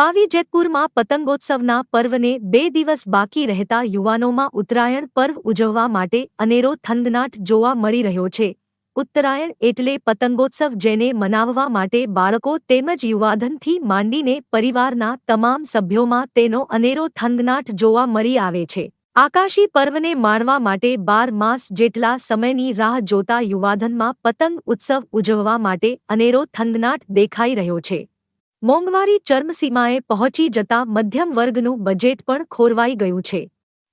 પાવી જેતપુરમાં પતંગોત્સવના પર્વને બે દિવસ બાકી રહેતા યુવાનોમાં ઉત્તરાયણ પર્વ ઉજવવા માટે અનેરો થનગનાટ જોવા મળી રહ્યો છે. ઉત્તરાયણ એટલે પતંગોત્સવ જેને મનાવવા માટે બાળકો તેમજ યુવાધનથી માંડીને પરિવારના તમામ સભ્યોમાં તેનો અનેરો થનગનાટ જોવા મળી આવે છે. આકાશી પર્વને માણવા માટે બાર માસ જેટલા સમયની રાહ જોતા યુવાધનમાં પતંગ ઉત્સવ ઉજવવા માટે અનેરો થનગનાટ દેખાઈ રહ્યો છે. મોંઘવારી ચરમસીમાએ પહોંચી જતા મધ્યમ વર્ગનું બજેટ પણ ખોરવાઈ ગયું છે.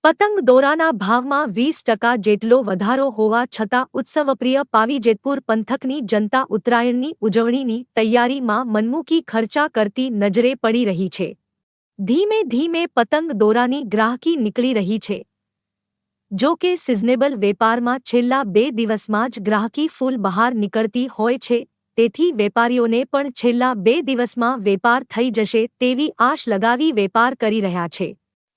પતંગ દોરાના ભાવમાં વીસ ટકા જેટલો વધારો હોવા છતાં ઉત્સવપ્રિય પાવીજેતપુર પંથકની જનતા ઉત્તરાયણની ઉજવણીની તૈયારીમાં મનમૂકી ખર્ચા કરતી નજરે પડી રહી છે. ધીમે ધીમે પતંગ દોરાની ગ્રાહકી નીકળી રહી છે. જો કે સિઝનેબલ વેપારમાં છેલ્લા બે દિવસમાં જ ગ્રાહકી ફૂલ બહાર નીકળતી હોય છે તેથી વેપારીઓને પણ છેલ્લા બે દિવસમાં વેપાર થઈ જશે તેવી આશ લગાવી વેપાર કરી રહ્યા છે.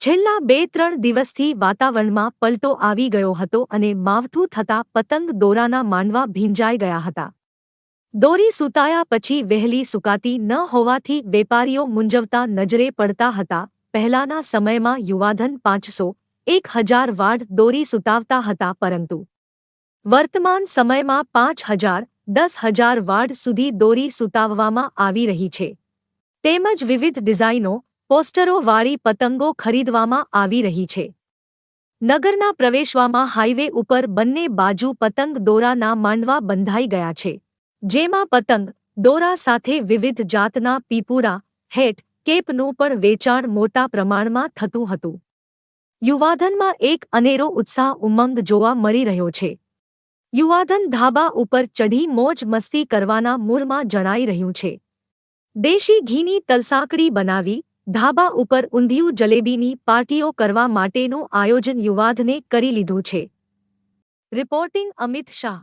છેલ્લા બે ત્રણ દિવસથી વાતાવરણમાં પલટો આવી ગયો હતો અને માવઠું થતા પતંગ દોરાના માંડવા ભીંજાઈ ગયા હતા. દોરી સૂતાયા પછી વહેલી સુકાતી ન હોવાથી વેપારીઓ મૂંઝવતા નજરે પડતા હતા. પહેલાના સમયમાં યુવાધન પાંચસો, એક હજાર વાડ દોરી સૂતાવતા હતા પરંતુ વર્તમાન સમયમાં પાંચ હજાર દસ હજાર વાડ સુધી દોરી સુતાવવામાં આવી રહી છે. તેમજ વિવિધ ડિઝાઇનો પોસ્ટરોવાળી પતંગો ખરીદવામાં આવી રહી છે. નગરના પ્રવેશવામાં હાઇવે ઉપર બંને બાજુ પતંગ દોરાના માંડવા બંધાઈ ગયા છે. જેમાં પતંગ, દોરા સાથે વિવિધ જાતના પીપુડા, હેટ, કેપનું પણ વેચાણ મોટા પ્રમાણમાં થતું હતું. યુવાધનમાં એક અનેરો ઉત્સાહ ઉમંગ જોવા મળી રહ્યો છે. યુવાધન ધાબા ઉપર ચઢી મોજ મસ્તી કરવાના મૂળમાં જણાઈ રહ્યું છે. દેશી ઘીની તલસાકડી બનાવી, ધાબા ઉપર ઊંધિયું જલેબીની પાર્ટીઓ કરવા માટેનું આયોજન યુવાધને કરી લીધું છે. રિપોર્ટિંગ અમિત શાહ